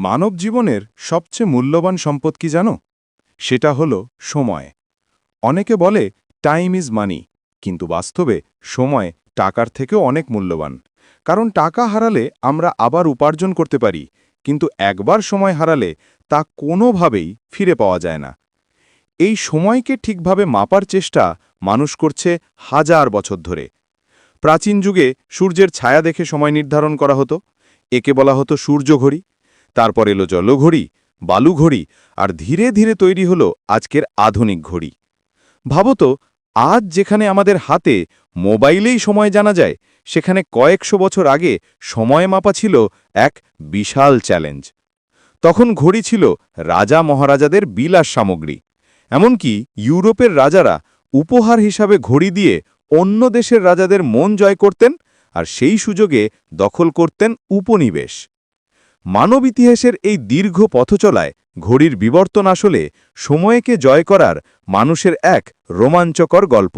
মানব জীবনের সবচেয়ে মূল্যবান সম্পদ কি জানো? সেটা হলো সময়। অনেকে বলে টাইম ইজ মানি কিন্তু বাস্তবে সময় টাকার থেকেও অনেক মূল্যবান। কারণ টাকা হারালে আমরা আবার উপার্জন করতে পারি, কিন্তু একবার সময় হারালে তা কোনোভাবেই ফিরে পাওয়া যায় না। এই সময়কে ঠিকভাবে মাপার চেষ্টা মানুষ করছে হাজার বছর ধরে। প্রাচীন যুগে সূর্যের ছায়া দেখে সময় নির্ধারণ করা হতো। একে বলা হতো সূর্যঘড়ি তারপর এলো জলঘড়ি, বালুঘড়ি আর ধীরে ধীরে তৈরি হলো আজকের আধুনিক ঘড়ি। ভাবতো আজ যেখানে আমাদের হাতে মোবাইলেই সময় জানা যায়, সেখানে কয়েকশো বছর আগে সময় মাপা ছিল এক বিশাল চ্যালেঞ্জ। তখন ঘড়ি ছিল রাজা মহারাজাদের বিলাস সামগ্রী। এমনকি ইউরোপের রাজারা উপহার হিসাবে ঘড়ি দিয়ে অন্য দেশের রাজাদের মন জয় করতেন আর সেই সুযোগে দখল করতেন উপনিবেশ। মানব ইতিহাসের এই দীর্ঘ পথচলায় ঘড়ির বিবর্তন আসলে সময়কে জয় করার মানুষের এক রোমাঞ্চকর গল্প।